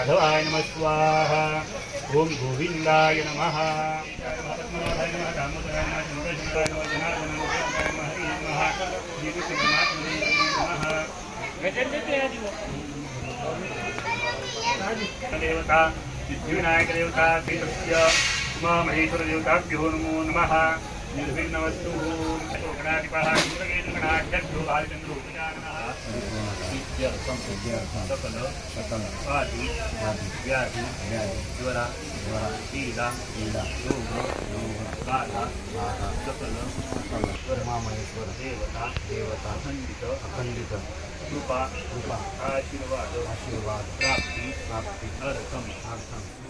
गोविन्दाय नमः स्वाहा। ॐ गोविन्दाय नमः। देवता सिद्धिविनायकदेवता श्रीकृष्य उमामहेश्वरदेवताभ्यो नमो नमः। निर्भिन्नवस्तु ज्वरा क्रीडा क्रीडा योग बाधा सकल सकल मामहेश्वर देवता देवता अखंडित अखंडित कृपा कृपा आशीर्वाद आशीर्वाद प्राप्ती प्राप्ती अर्थम अर्थम।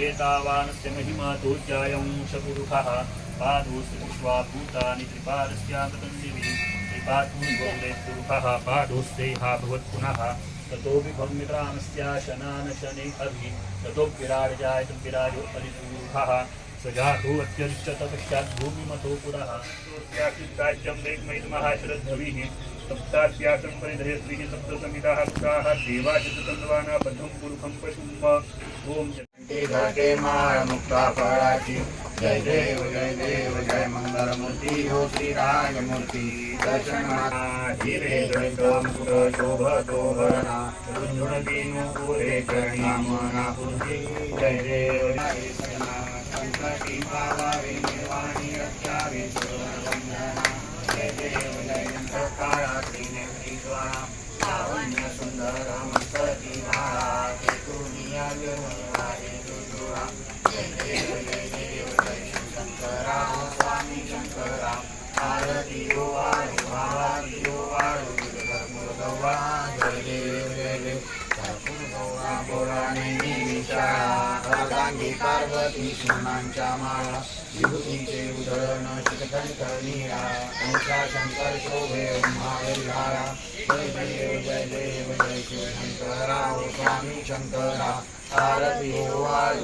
एतावानस्य महिमा तोज्जायं शपुरुषः पादोऽस्य विश्वा भूतानि त्रिपादस्यागतन्दिभिः त्रिपादूर्वलेपुरुषः पादोस्तेहा भवत्पुनः ततो विभम्यग्रामस्य शनानशने अभि ततो विराजजाय तद्विराजो परिपूरुषः स जातो अत्यरिष्यत पश्चात् भूमिमतो पुरः राज्यं शरद्धविः सप्तास्यासं परिधयस्त्रीः सप्तसमिताः पुराः देवाचिततन्वाना पुरुषं पशुम् घटे मार मुक्ता फळाची जय देव जय देव, जय मंगलमूर्ती, हो श्रीराजमूर्ती दर्शना हिरे झुंझुण शोभतोभरणा पूरे करना मना पुरुषी जय देव, जय संकटी पावावे पुराणे अर्धांगी पार्वती सीमांच्या माळा विभूतीचे उधळण शिकंकनिळा अंशा शंकर शोभे जय जय जय देव जय शिवशंकरा ओ स्वामी शंकरा आरती ओ देव